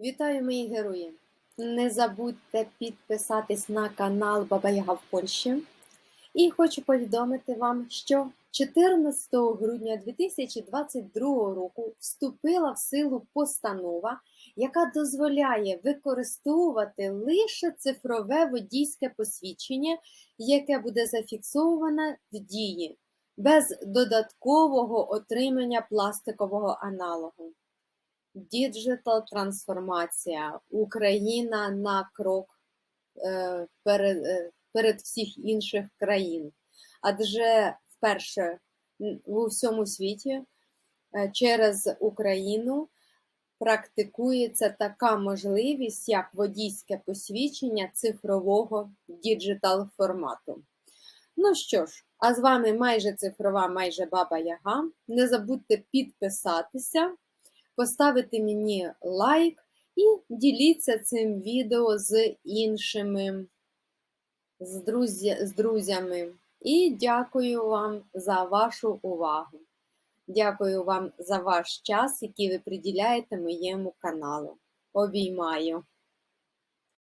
Вітаю мої герої! Не забудьте підписатись на канал Баба Яга в Польщі. І хочу повідомити вам, що 14 грудня 2022 року вступила в силу постанова, яка дозволяє використовувати лише цифрове водійське посвідчення, яке буде зафіксоване в дії, без додаткового отримання пластикового аналогу. Діджитал трансформація. Україна на крок е, перед, е, перед всіх інших країн. Адже вперше у всьому світі е, через Україну практикується така можливість, як водійське посвідчення цифрового діджитал формату. Ну що ж, а з вами майже цифрова, майже баба Яга. Не забудьте підписатися поставити мені лайк і діліться цим відео з іншими, з, друзі, з друзями. І дякую вам за вашу увагу. Дякую вам за ваш час, який ви приділяєте моєму каналу. Обіймаю!